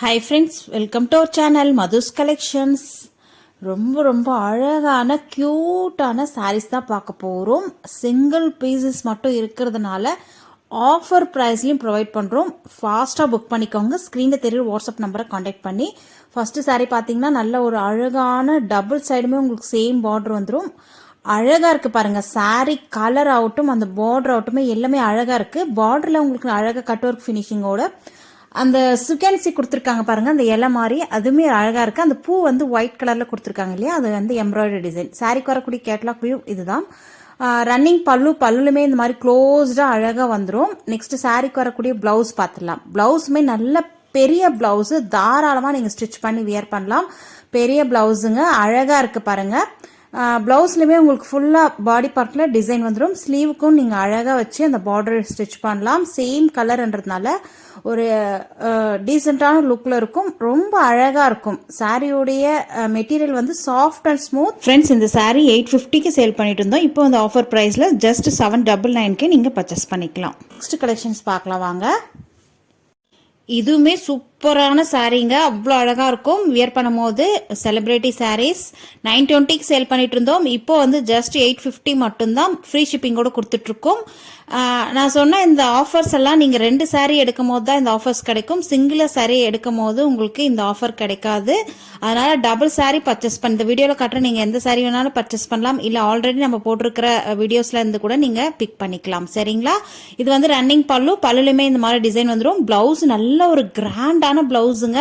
Hi friends welcome to our channel Madhu's collections ரொம்ப ரொம்ப அழகான க்யூட்டான சாரீஸ் தான் பார்க்க போகிறோம் சிங்கிள் பீசஸ் மட்டும் இருக்கிறதுனால ஆஃபர் ப்ரைஸ்லையும் ப்ரொவைட் பண்ணுறோம் ஃபாஸ்ட்டாக புக் பண்ணிக்கோங்க. ஸ்க்ரீனில் தெரியுற வாட்ஸ்அப் நம்பரை காண்டாக்ட் பண்ணி ஃபஸ்ட்டு சாரீ பார்த்தீங்கன்னா நல்ல ஒரு அழகான டபுள் சைடுமே உங்களுக்கு சேம் பார்டர் வந்துடும் அழகாக இருக்குது பாருங்கள் சாரீ கலர் ஆகட்டும் அந்த பார்டர் ஆகட்டுமே எல்லாமே அழகாக இருக்குது பார்டரில் உங்களுக்கு அழகாக கட் ஒர்க் ஃபினிஷிங்கோட அந்த சுகன்சி கொடுத்துருக்காங்க பாருங்க அந்த இலை மாதிரி அதுவுமே அழகா இருக்கு. அந்த பூ வந்து ஒயிட் கலர்ல கொடுத்துருக்காங்க இல்லையா? அது வந்து எம்ப்ராய்டரி டிசைன் சாரிக்கு வரக்கூடிய கேட்லாக் வியூ இதுதான். ரன்னிங் பல்லு பல்லுலுமே இந்த மாதிரி க்ளோஸ்டாக அழகாக வந்துடும் நெக்ஸ்ட் சாரிக்கு வரக்கூடிய பிளவுஸ் பார்த்துடலாம். பிளவுஸுமே நல்ல பெரிய பிளவுஸ் தாராளமாக நீங்கள் ஸ்டிச் பண்ணி வியர் பண்ணலாம். பெரிய பிளவுஸுங்க அழகாக இருக்குது பாருங்கள் ப்ளவுஸ்லையுமே உங்களுக்கு ஃபுல்லாக பாடி பார்ட்டில் டிசைன் வந்துடும் ஸ்லீவுக்கும் நீங்கள் அழகாக வச்சு அந்த பார்டர் ஸ்டிச் பண்ணலாம். சேம் கலர்ன்றதுனால ஒரு டீசெண்டான லுக்கில் இருக்கும். ரொம்ப அழகாக இருக்கும். சாரியோடைய மெட்டீரியல் வந்து சாஃப்ட் அண்ட் ஸ்மூத் ஃப்ரெண்ட்ஸ் இந்த சாரீ எயிட் ஃபிஃப்டிக்கு சேல் பண்ணிட்டு இருந்தோம். இப்போ அந்த ஆஃபர் ப்ரைஸில் ஜஸ்ட் செவன் டபுள் நைன்க்கே நீங்கள் பர்ச்சேஸ் பண்ணிக்கலாம். நெக்ஸ்ட் கலெக்ஷன்ஸ் பார்க்கலாம் வாங்க. இதுவுமே சூப்பரான சாரீங்க. அவ்வளோ அழகாக இருக்கும். வியர் பண்ணும்போது செலிப்ரிட்டி சாரீஸ் நைன் டுவெண்ட்டிக்கு சேல் பண்ணிட்டு இருந்தோம். இப்போ வந்து ஜஸ்ட் எயிட் ஃபிஃப்டி மட்டும்தான் ஃப்ரீ ஷிப்பிங்கோடு கொடுத்துட்ருக்கோம். நான் சொன்ன இந்த ஆஃபர்ஸ் எல்லாம் நீங்கள் ரெண்டு சாரீ எடுக்கும் போது தான் இந்த ஆஃபர்ஸ் கிடைக்கும். சிங்கிளாக சாரீ எடுக்கும் போது உங்களுக்கு இந்த ஆஃபர் கிடைக்காது. அதனால் டபுள் சாரீ பர்ச்சேஸ் பண்ண இந்த வீடியோவில் காட்டுற நீங்கள் எந்த சாரீ வேணாலும் பர்ச்சேஸ் பண்ணலாம். இல்லை ஆல்ரெடி நம்ம போட்டிருக்கிற வீடியோஸ்ல இருந்து கூட நீங்கள் பிக் பண்ணிக்கலாம். சரிங்களா? இது வந்து ரன்னிங் பல்லு. பல்லுலையுமே இந்த மாதிரி டிசைன் வந்துடும் ப்ளவுஸ் நல்ல ஒரு கிராண்டாக பிளவுஸுங்க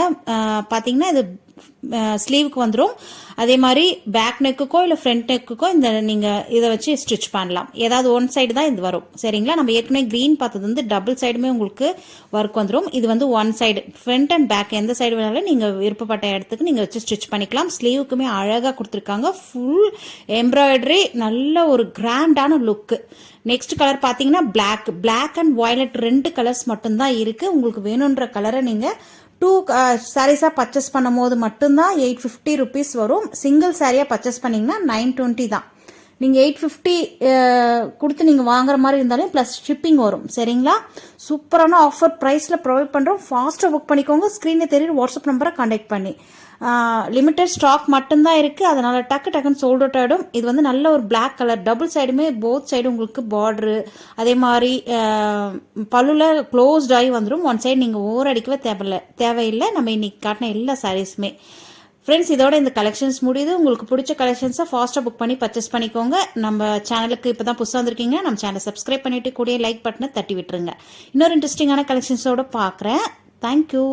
பார்த்தீங்கன்னா இது ஸ்லீவுக்கு வந்துடும் அதே மாதிரி பேக் நெக்குக்கோ இல்லை ஃப்ரண்ட் நெக்குக்கோ இந்த நீங்கள் இதை வச்சு ஸ்டிச் பண்ணலாம். ஏதாவது ஒன் சைடு தான் இது வரும். சரிங்களா? நம்ம ஏற்கனவே க்ரீன் பார்த்தது வந்து டபுள் சைடுமே உங்களுக்கு ஒர்க் வந்துடும் இது வந்து one side front and back எந்த சைடு வேணாலும் நீங்கள் விருப்பப்பட்ட இடத்துக்கு நீங்கள் வச்சு ஸ்டிச் பண்ணிக்கலாம். ஸ்லீவுக்குமே அழகாக கொடுத்துருக்காங்க. ஃபுல் எம்ப்ராய்டரி நல்ல ஒரு கிராண்டான லுக்கு நெக்ஸ்ட் கலர் பார்த்தீங்கன்னா பிளாக் பிளாக் அண்ட் வயலட் ரெண்டு கலர்ஸ் மட்டும்தான் இருக்குது உங்களுக்கு வேணுன்ற கலரை நீங்கள் டூ சாரீஸாக பர்ச்சேஸ் பண்ணும் போது மட்டும்தான் எயிட் ஃபிஃப்டி ருபீஸ் வரும். சிங்கிள் சாரியாக பர்ச்சேஸ் பண்ணிங்கன்னா நைன் டுவெண்ட்டி தான். நீங்கள் எயிட் ஃபிஃப்டி கொடுத்து நீங்கள் வாங்குற மாதிரி இருந்தாலும் ப்ளஸ் ஷிப்பிங் வரும். சரிங்களா? சூப்பரான ஆஃபர் ப்ரைஸில் ப்ரொவைட் பண்ணுறோம் ஃபாஸ்ட்டாக புக் பண்ணிக்கோங்க. ஸ்க்ரீனில் தெரியும் வாட்ஸ்அப் நம்பரை கான்டாக்ட் பண்ணி. லிமிட்டட் ஸ்டாக் மட்டும்தான் இருக்குது அதனால் டக்கு டக்குன்னு சோல்ட் அவுட் ஆகிடும் இது வந்து நல்ல ஒரு பிளாக் கலர் டபுள் சைடுமே போத் சைடு உங்களுக்கு பார்டரு அதே மாதிரி பல்லுல க்ளோஸ்ட் ஆகி வந்துடும் ஒன் சைடு நீங்கள் ஓவர் அடிக்கவே தேவையில்லை. தேவையில்லை. நம்ம இன்னைக்கு காட்டின எல்லா சாரீஸுமே ஃப்ரெண்ட்ஸ் இதோட இந்த கலெக்ஷன்ஸ் முடியுது. உங்களுக்கு பிடிச்ச கலெக்ஷன்ஸை ஃபாஸ்ட்டாக புக் பண்ணி பர்ச்சேஸ் பண்ணிக்கோங்க. நம்ம சேனலுக்கு இப்போ தான் புதுசாக வந்திருக்கீங்க. நம்ம சேனலை சப்ஸ்கிரைப் பண்ணிட்டு கூடிய லைக் பட்டனை தட்டி விட்டுருங்க. இன்னொரு இன்ட்ரெஸ்டிங்கான கலெக்ஷன்ஸோட பார்க்குறேன் தேங்க்யூ